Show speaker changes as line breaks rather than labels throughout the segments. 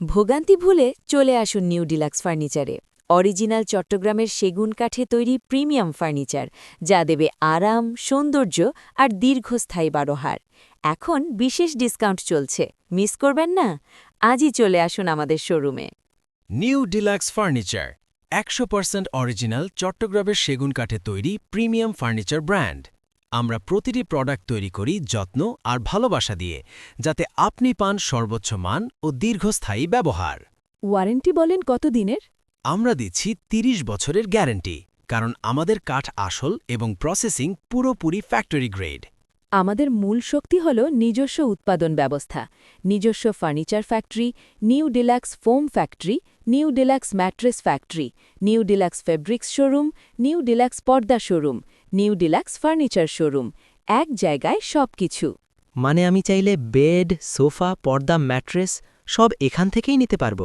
ভোগান্তি ভুলে চলে আসুন নিউ ডিলাক্স ফার্নিচারে। অরিজিনাল চট্টগ্রামের সেগুন কাঠে তৈরি প্রিমিয়াম ফার্নিচার, যা দেবে আরাম, সৌন্দর্য আর দীর্ঘস্থায়ী বারোহার। এখন বিশেষ ডিসকাউন্ট চলছে। মিস করবেন না? আজই চলে আসুন আমাদের শোরুমে।
নিউ ডিলাক্স ফার্নিচার, একশো অরিজিনাল চট্টগ্রামের সেগুন কাঠে তৈরি প্রিমিয়াম ফার্নিচার ব্র্যান্ড। আমরা প্রতিটি প্রোডাক্ট তৈরি করি যত্ন আর ভালোবাসা দিয়ে যাতে আপনি পান সর্বোচ্চ মান ও দীর্ঘস্থায়ী ব্যবহার।
ওয়ারেন্টি বলেন কত দিনের?
আমরা দিচ্ছি ৩০ বছরের গ্যারেন্টি কারণ আমাদের কাঠ আসল এবং প্রসেসিং পুরোপুরি ফ্যাক্টরি গ্রেড
আমাদের মূল শক্তি হল নিজস্ব উৎপাদন ব্যবস্থা নিজস্ব furniture factory new deluxe foam factory new deluxe mattress factory new deluxe fabrics showroom new deluxe পর্দা showroom new deluxe furniture showroom এক জায়গায় সবকিছু।
মানে আমি চাইলে বেড সোফা পর্দা ম্যাট্রেস সব এখান থেকেই নিতে পারব।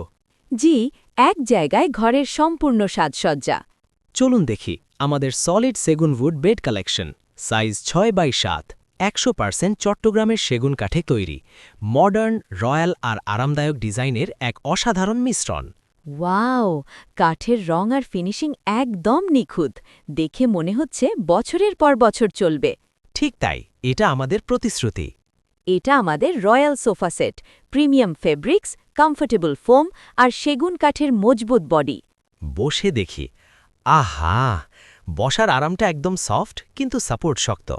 জি এক জায়গায় ঘরের সম্পূর্ণ সাজসজ্জা।
চলুন দেখি আমাদের সলিড সেগুন উড বেড কালেকশন সাইজ ছয় বাই সাত। একশো পার্সেন্ট চট্টগ্রামের সেগুন কাঠে তৈরি মডার্ন রয়্যাল আর আরামদায়ক ডিজাইনের এক অসাধারণ মিশ্রণ।
ওয়াও! কাঠের রং আর ফিনিশিং একদম নিখুঁত। দেখে মনে হচ্ছে বছরের পর বছর চলবে।
ঠিক তাই এটা আমাদের প্রতিশ্রুতি।
এটা আমাদের royal sofa set premium fabrics comfortable foam আর সেগুন কাঠের মজবুত বডি।
বসে দেখি। আহা! বসার আরামটা একদম সফট কিন্তু সাপোর্ট শক্ত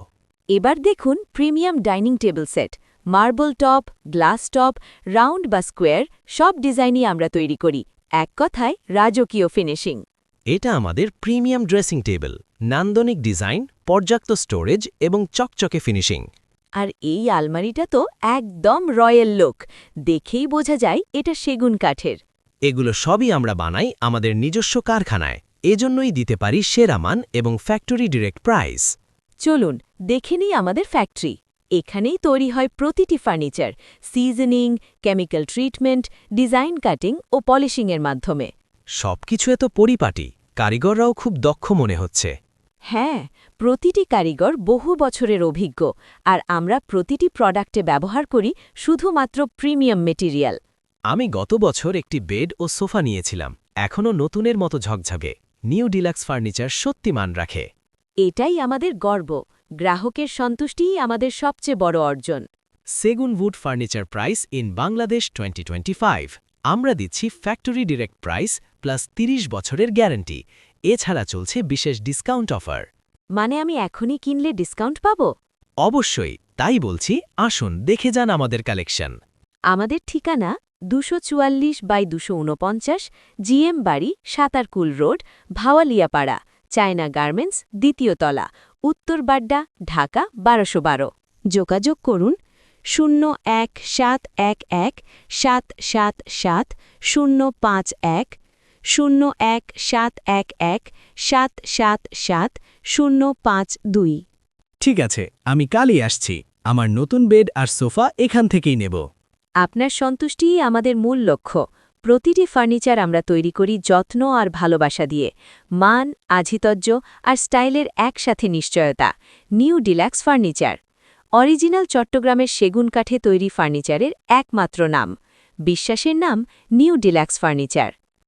এবার দেখুন premium dining table set marble top glass top round বা স্কোয়ার সব ডিজাইনই আমরা তৈরি করি। এক কথায় রাজকীয় ফিনিশিং।
এটা আমাদের প্রিমিয়াম ড্রেসিং টেবিল নান্দনিক ডিজাইন পর্যাপ্ত স্টোরেজ এবং চকচকে ফিনিশিং।
আর এই আলমারিটা তো একদম রয়্যাল লোক। দেখেই বোঝা যায় এটা সেগুন কাঠের।
এগুলো সবই আমরা বানাই আমাদের নিজস্ব কারখানায়। এজন্যই দিতে পারি সেরা মান এবং ফ্যাক্টরি ডিরেক্ট প্রাইস।
চলুন দেখে নিই আমাদের ফ্যাক্টরি এখানেই তৈরি হয় প্রতিটি furniture seasoning chemical treatment design cutting ও পলিশিংয়ের মাধ্যমে।
সবকিছু এত পরিপাটি কারিগররাও খুব দক্ষ মনে হচ্ছে।
হ্যাঁ প্রতিটি কারিগর বহু বছরের অভিজ্ঞ আর আমরা প্রতিটি প্রোডাক্টে ব্যবহার করি শুধুমাত্র প্রিমিয়াম মেটেরিয়াল
আমি গত বছর একটি বেড ও সোফা নিয়েছিলাম এখনও নতুনের মতো ঝকঝকে। নিউ ডিলাক্স ফার্নিচার সত্যি মান রাখে।
এটাই আমাদের গর্ব। গ্রাহকের সন্তুষ্টিই আমাদের সবচেয়ে বড় অর্জন।
সেগুন wood furniture price in Bangladesh 2025 আমরা দিচ্ছি ফ্যাক্টরি ডিরেক্ট প্রাইস প্লাস 30 বছরের গ্যারান্টি। এছাড়া চলছে বিশেষ ডিসকাউন্ট অফার।
মানে আমি এখনই কিনলে ডিসকাউন্ট পাব?
অবশ্যই তাই বলছি আসুন দেখে যান আমাদের কালেকশন।
আমাদের ঠিকানা দুশো চুয়াল্লিশ বাই দুশো উনপঞ্চাশ জিএম বাড়ি Satarkul road Bhawaliapara. China garments দ্বিতীয় তলা উত্তর বাড্ডা ঢাকা বারোশো বারো। যোগাযোগ করুন শূন্য এক সাত এক এক সাত সাত সাত শূন্য পাঁচ এক শূন্য এক সাত এক এক সাত সাত সাত শূন্য পাঁচ দুই।
ঠিক আছে আমি কালই আসছি। আমার নতুন বেড আর সোফা এখান থেকেই নেব।
আপনার সন্তুষ্টিই আমাদের মূল লক্ষ্য। প্রতিটি ফার্নিচার আমরা তৈরি করি যত্ন আর ভালোবাসা দিয়ে। মান, আধিতজ্য আর স্টাইলের একসাথে নিশ্চয়তা। New deluxe furniture. অরিজিনাল চট্টগ্রামের সেগুন কাঠে তৈরি ফার্নিচারের একমাত্র নাম। বিশ্বাসের নাম নিউ ডিল্যাক্স ফার্নিচার।